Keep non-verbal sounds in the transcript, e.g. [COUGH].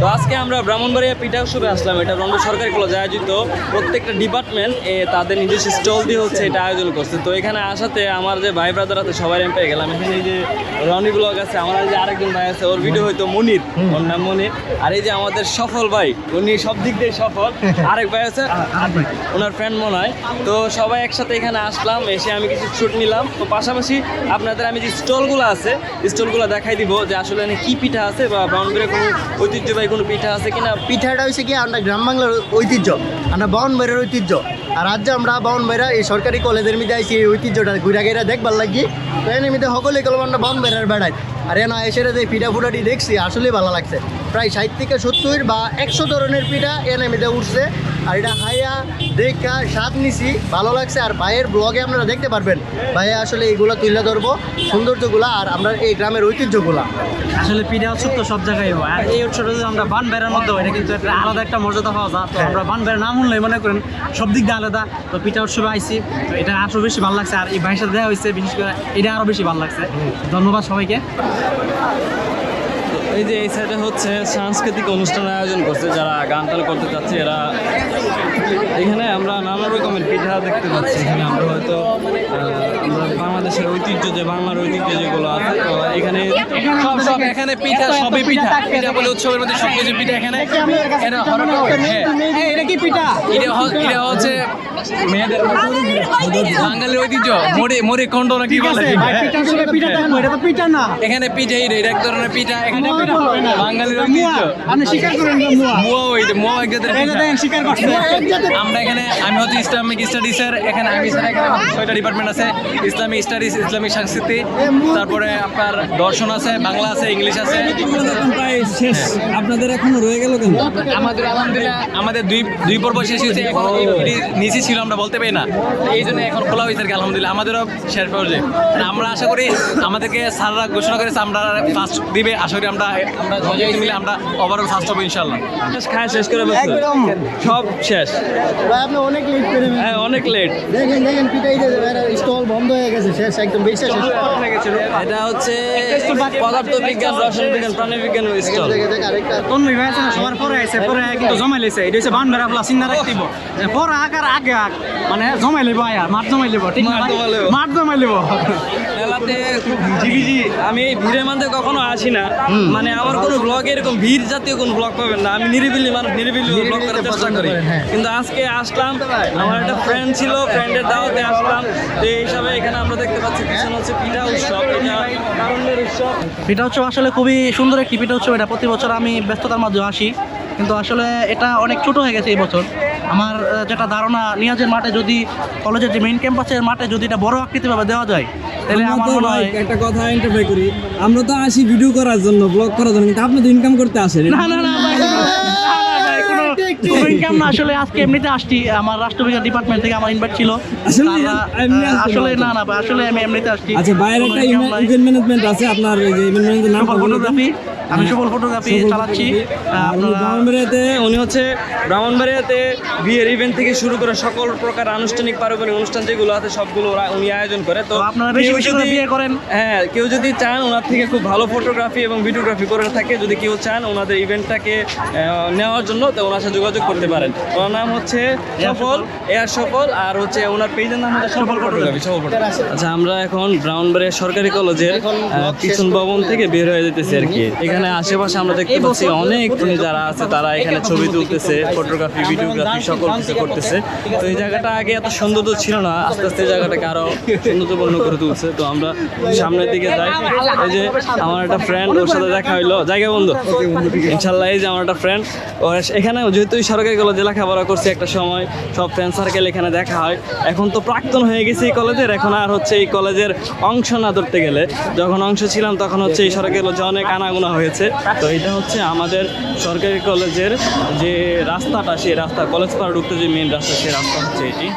তো আজকে আমরা ব্রাহ্মণবাড়িয়া পিঠা উৎসবে আসলাম। এটা রন্ড সরকারি কলেজে আয়োজিত। প্রত্যেকটা ডিপার্টমেন্ট তাদের নিজস্ব স্টল দিয়ে হচ্ছে এটা আয়োজন করছে। তো এখানে আসাতে আমার যে ভাই ব্রাদার আছে সবাই আমি পেয়ে গেলাম। এখানে এই যে রনি ব্লগ আছে আমার যে আরেকজন ভাই আছে ওর ভিডিও হয়তো মনির। ওর নাম মনির। আর এই যে আমাদের সফল ভাই উনি সব দিক দিয়ে সফল। [LAUGHS] আরেক ভাই আছে ওনার ফ্রেন্ড মনে হয়। তো সবাই একসাথে এখানে আসলাম এসে আমি কিছু শুট নিলাম। তো পাশাপাশি আপনাদের আমি যে স্টলগুলো আছে স্টলগুলো দেখাই দিব যে আসলে এখানে কি পিঠা আছে বা ব্রাউনবাড়ির কোনো ঐতিহ্যবাহী কোনো পিঠা আছে কিনা। পিঠাটা হয়েছে কি আমরা গ্রাম বাংলার ঐতিহ্য, আমরা বাউন বাইরের ঐতিহ্য। আর আজ আমরা বাউন বাইরা এই সরকারি কলেজের মধ্যে আইসি এই ঐতিহ্যটা ঘুরা গেরা দেখবার লাগি। তো এর মধ্যে সকলে কলম আমরা বাউন বাইরের বেড়াই আর এনা এসে যে পিঠা ফুটাটি দেখছি, আসলেই ভালো লাগছে। প্রায় ষাট থেকে সত্তর বা একশো ধরনের পিঠা এনে মধ্যে উঠছে। আর এটা হাইয়া দেখা স্বাদ নিছি ভালো লাগছে। আর ভাইয়ের ব্লগে আপনারা দেখতে পারবেন। ভাইয়া আসলে এইগুলো তুলে ধরবো সৌন্দর্যগুলা আর আমরা এই গ্রামের ঐতিহ্যগুলা। আসলে পিঠা উৎসব তো সব জায়গায় হয়। আর এই উৎসবটা যদি আমরা বান বেড়ার মধ্যে হয়, এটা কিন্তু একটা আলাদা একটা মর্যাদা পাওয়া যায়। তো আমরা বান বেড়া নাম শুনলে মনে করেন সব দিক দিয়ে আলাদা। তো পিঠা উৎসবে আইসি তো এটা আরও বেশি ভালো লাগছে। আর এই ভাইয়ের সাথে দেওয়া হয়েছে বিশেষ করে এটা আরও বেশি ভালো লাগছে। ধন্যবাদ সবাইকে। এই যে এই সাইডে হচ্ছে সাংস্কৃতিক অনুষ্ঠান আয়োজন করছে যারা গান টান করতে চাচ্ছে এরা। এখানে আমরা নানা রকমের পিঠা দেখতে পাচ্ছি। এখানে আমরা হয়তো আমরা বাংলাদেশের ঐতিহ্য যে বাংলার ঐতিহ্য যেগুলো আছে তো এখানে সব সব এখানে পিঠা সবই পিঠা। পিঠা বলে উৎসবের মধ্যে সব কিছু পিঠা এখানে। এটা হ্যাঁ। এটা কি পিঠা? এটা হচ্ছে মেয়েদের বাঙালির ঐতিহ্য। মরে মরে কণ্ঠ না বলে? পিঠা আসলে পিঠা দেখেন এটা তো পিঠা না। এখানে পিঠা এটা এটা এক ধরনের পিঠা এখানে বাঙালির ঐতিহ্য। আপনি স্বীকার করেন মুয়া। মুয়া মুয়া এক জাতের এটা পিঠা। দেখেন স্বীকার করছে আমরা এখানে আমি হচ্ছে ইসলামিক স্টাডিজের এখানে আমি এখানে আমাদের ছয়টা ডিপার্টমেন্ট আছে। ইসলামিক স্টাডিজ ইসলামিক সংস্কৃতি তারপরে আপনার দর্শন আছে বাংলা আছে ইংলিশ আছে। প্রায় শেষ। আপনাদের এখনও রয়ে গেল কেন? আমাদের আলহামদুলিল্লাহ আমাদের দুই দুই পর্ব শেষ হয়েছে এখন নিচে ছিল আমরা বলতে পারি না। এই জন্য এখন খোলা হয়েছে আর কি আলহামদুলিল্লাহ। আমাদেরও শেষ পর্যায়ে আমরা আশা করি আমাদেরকে স্যাররা ঘোষণা করেছে আমরা ফার্স্ট দিবে। আশা করি আমরা আমরা মিলে আমরা ওভারঅল ফার্স্ট হব ইনশাল্লাহ খায় শেষ করে একদম। সব শেষ। ভাই আপনি অনেক লেট করে হ্যাঁ অনেক লেট দেখেন দেখেন পিঠাই স্টল বন্ধ হয়ে গেছে শেষ একদম বেশি শেষ। এটা হচ্ছে পদার্থ বিজ্ঞান রসায়ন বিজ্ঞান প্রাণী বিজ্ঞান স্টল তন্ময় ভাই সবার পরে আছে পরে কিন্তু লেছে এটা হচ্ছে বান প্লাস পরে আগার আগে আগ মানে জমাই লেবো আয়া মাঠ জমাই লেবো ঠিক না মাঠ জমাই লেবো। মেলাতে খুব ঝিবিঝি আমি ভিড়ের মধ্যে কখনো আসি না। মানে আমার কোনো ব্লগে এরকম ভিড় জাতীয় কোনো ব্লগ পাবেন না। আমি নিরিবিলি মানুষ নিরিবিলি ব্লগ করার চেষ্টা করি। হ্যাঁ। কিন্তু আজকে আসলাম আমার একটা ফ্রেন্ড ছিল ফ্রেন্ডের দাওয়াতে আসলাম। তো এই হিসাবে এখানে আমরা দেখতে পাচ্ছি পিছনে হচ্ছে পিঠা উৎসব। এটা কারণের উৎসব। পিঠা উৎসব আসলে খুবই সুন্দর একটি পিঠা উৎসব এটা। প্রতি বছর আমি ব্যস্ততার মাধ্যমে আসি। কিন্তু আসলে এটা অনেক ছোট হয়ে গেছে এই বছর। আমার যেটা ধারণা নিয়াজের মাঠে যদি কলেজের যে মেইন ক্যাম্পাসের মাঠে যদি এটা বড় আকৃতিভাবে দেওয়া যায় তাহলে আমার মনে হয় একটা কথা ইন্টারভিউ করি। আমরা তো আসি ভিডিও করার জন্য ব্লগ করার জন্য কিন্তু আপনি তো ইনকাম করতে আসেন। না না না ভাই, না, [LAUGHS] আসলে আজকে এমনিতে আসছি আমার রাষ্ট্রবিজ্ঞান ডিপার্টমেন্ট থেকে আমার ইনভাইট ছিল। আসলে না না আসলে আমি এমনিতে আসছি। আচ্ছা বাইরে একটা। ইভেন্ট ম্যানেজমেন্ট আছে আপনার ইভেন্ট ম্যানেজমেন্টের নাম ফটোগ্রাফি আমি সুফল ফটোগ্রাফি চালাচ্ছি। ব্রাহ্মণবাড়িয়াতে উনি হচ্ছে ব্রাহ্মণবাড়িয়াতে বিয়ের ইভেন্ট থেকে শুরু করে সকল প্রকার আনুষ্ঠানিক পারিবারিক অনুষ্ঠান যেগুলো আছে সবগুলো ওরা- উনি আয়োজন করে। তো আপনারা বেশি কেউ বেশি করে যদি- বিয়ে করেন। হ্যাঁ কেউ যদি চান ওনার থেকে খুব ভালো ফটোগ্রাফি এবং ভিডিওগ্রাফি করে থাকে যদি কেউ চান ওনাদের ইভেন্টটাকে নেওয়ার জন্য তো ওনার সাথে যোগাযোগ করতে পারেন। ওনার নাম হচ্ছে সফল এয়ার সফল আর হচ্ছে ওনার পেজের নাম হচ্ছে সফল ফটোগ্রাফি সফল ফটোগ্রাফি আচ্ছা আমরা এখন ব্রাউনবাড়িয়া সরকারি কলেজের পিছন ভবন থেকে বের হয়ে যেতেছে আর কি। এখানে আশেপাশে আমরা দেখতে পাচ্ছি অনেক যারা আছে তারা এখানে ছবি তুলতেছে ফটোগ্রাফি ভিডিওগ্রাফি সকল কিছু করতেছে। তো এই জায়গাটা আগে এত সুন্দর তো ছিল না আস্তে আস্তে জায়গাটাকে আরও সৌন্দর্যপূর্ণ করে তুলছে। তো আমরা সামনের দিকে যাই। এই যে আমার একটা ফ্রেন্ড ওর সাথে দেখা হইল। জায়গা বন্ধু। ইনশাল্লাহ এই যে আমার একটা ফ্রেন্ড ও এখানে যেহেতু এই সরকারি কলেজে লেখাপড়া করছে একটা সময়। সব ফ্রেন্ড সার্কেল এখানে দেখা হয়। এখন তো প্রাক্তন হয়ে গেছে এই কলেজের এখন আর হচ্ছে এই কলেজের অংশ না ধরতে গেলে। যখন অংশ ছিলাম তখন হচ্ছে এই সরকারি কলেজে অনেক আনাগোনা হয়েছে। তো এটা হচ্ছে আমাদের সরকারি কলেজের যে রাস্তাটা, সেই রাস্তা, কলেজ পাড়া ঢুকতে যে মেন রাস্তা, সেই রাস্তা হচ্ছে এটি।